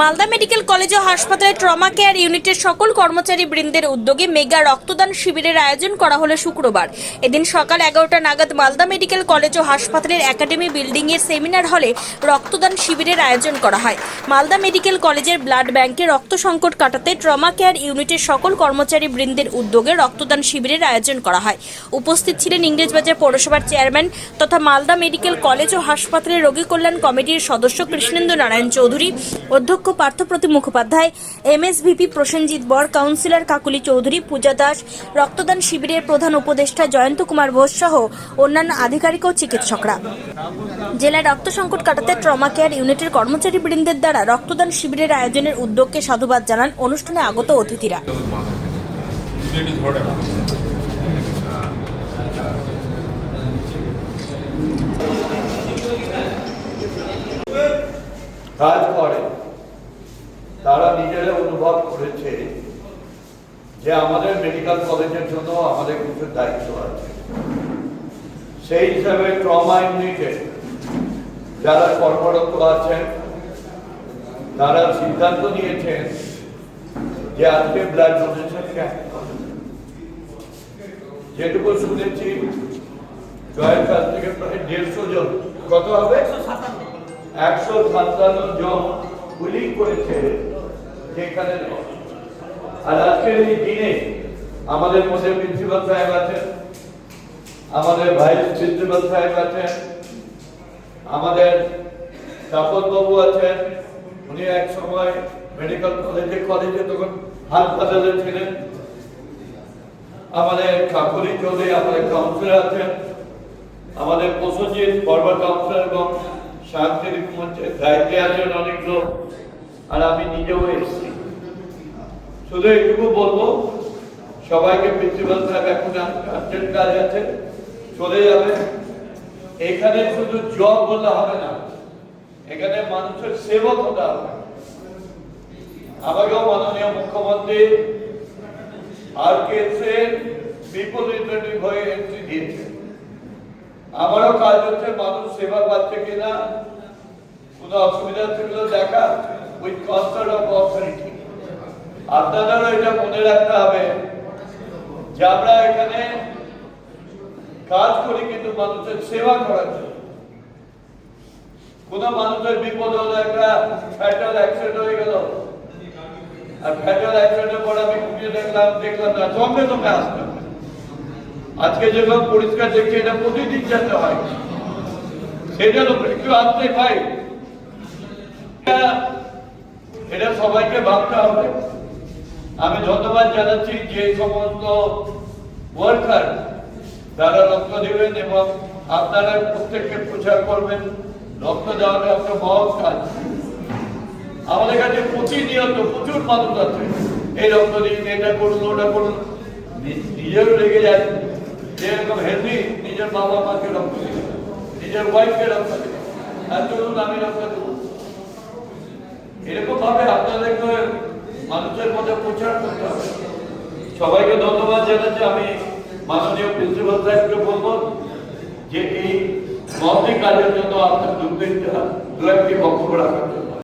Malda medical college ও হাসপাতালে trauma care ইউনিটের সকল কর্মচারী বৃন্দের উদ্যোগে মেগা রক্তদান শিবিরের আয়োজন করা হলো শুক্রবার। এদিন সকাল এগারোটা নাগাদ মালদা মেডিকেল কলেজ ও হাসপাতালের একাডেমি বিল্ডিং এর সেমিনার হলে রক্তদান শিবিরের আয়োজন করা হয়। মালদা মেডিকেল কলেজের ব্লাড ব্যাংকে রক্ত সংকট কাটাতে ট্রমা কেয়ার ইউনিটের সকল কর্মচারী বৃন্দের উদ্যোগে রক্তদান শিবিরের আয়োজন করা হয়। উপস্থিত ছিলেন ইংরেজবাজার পৌরসভার চেয়ারম্যান তথা মালদা মেডিকেল কলেজ ও হাসপাতালের রোগী কল্যাণ কমিটির সদস্য কৃষ্ণেন্দু নারায়ণ চৌধুরী, অধ্যক্ষ পার্থপ্রতিম মুখোপাধ্যায়, এমএসভিপি প্রসেনজিৎ বর, কাউন্সিলর কাকুলি চৌধুরী, পূজা দাস, রক্তদান শিবিরের প্রধান উপদেষ্টা জয়ন্ত কুমার ঘোষ সহ অন্যান্য আধিকারিক ও চিকিৎসকরা। জেলায় রক্ত সংকট কাটাতে ট্রমা কেয়ার ইউনিটের কর্মচারী বৃন্দের দ্বারা রক্তদান শিবিরের আয়োজনের উদ্যোগকে সাধুবাদ জানান অনুষ্ঠানে আগত অতিথিরা। কাজ করে তারা নিজেরা অনুভব করেছে যে আমাদের মেডিকেল কলেজের জন্য আমাদের কিছু দায়িত্ব আছে। সেই হিসাবে ট্রমা ইউনিটে যারা কর্মরত আছেন, তারা সিদ্ধান্ত নিয়েছেন যে আজকে ব্লাড ডোনেশন ক্যাম্প যেটুকু শুনেছি, জয়ের কাছ থেকে প্রায় দেড়শো জন, কত হবে? একশো সাতান্ন জন গুলি করেছে যেখানে আর আজকের এই দিনে আমাদের মধ্যে প্রিন্সিপাল সাহেব আছেন, আমাদের ভাইস প্রিন্সিপাল সাহেব আছেন, আমাদের তাপস বাবু আছেন। উনি এক সময় মেডিকেল কলেজে কলেজে তখন হাসপাতালে ছিলেন। আমাদের কাকুরি চৌধুরী, আমাদের কাউন্সিলর আছেন। আমাদের প্রসঞ্জিৎ ফরওয়ার্ড কাউন্সিলর এবং সাংস্কৃতিক দায়িত্বে আছেন অনেক লোক। আর আমি নিজেও এসেছি। শুধু এইটুকু বলব, সবাইকে প্রিন্সিপাল সাহেব এখন আর্জেন্ট কাজ আছে, চলে যাবে। এখানে শুধু জব বললে হবে না, এখানে মানুষের সেবক হতে হবে। আমাকেও মাননীয় মুখ্যমন্ত্রী আর কে কেসের রিপ্রেজেন্টেটিভ হয়ে এন্ট্রি দিয়েছে। আমারও কাজ হচ্ছে মানুষ সেবা পাচ্ছে কিনা, কোনো অসুবিধা থাকলে দেখা। উইথ কনসার্ট অফ অথরিটি আপনাদেরও এটা মনে রাখতে হবে যে আমরা এখানে কাজ করি কিন্তু মানুষের সেবা করার জন্য। কোনো মানুষের বিপদ হলো একটা ফ্যাটাল অ্যাক্সিডেন্ট হয়ে গেল। আর ফ্যাটাল অ্যাক্সিডেন্টের পর আমি খুঁজে দেখলাম দেখলাম না, সঙ্গে সঙ্গে আসতে আজকে যেভাবে পরিষ্কার দেখছি, এটা প্রতিদিন যেতে হয়। সেটা একটু আসতে পাই এটা সবাইকে ভাবতে হবে। আমি ধন্যবাদ জানাচ্ছি যে সমস্ত ওয়ার্কার তারা রক্ত দেবেন এবং আপনারা প্রত্যেককে প্রচার করবেন। রক্ত দেওয়াটা একটা মহৎ কাজ। আমাদের কাছে প্রতিনিয়ত প্রচুর মানুষ আছে। এই রক্ত দিন এটা করুন, ওটা করুন। নি- নিজেরও লেগে যায়। যে এরকম হেলদি নিজের বাবা মাকে রক্ত দিন নিজের ওয়াইফকে রক্ত দিন আর চলুন, আমি রক্ত দেবো। এরকম ভাবে আপনাদেরকে মানুষের মধ্যে প্রচার করতে হবে। সবাইকে ধন্যবাদ জানাচ্ছি। আমি মাননীয় প্রিন্সিপাল সাহেবকে বলব যে এই মহতি কাজের জন্য আপনার দুর্নীতি দু একটি বক্তব্য রাখার জন্য।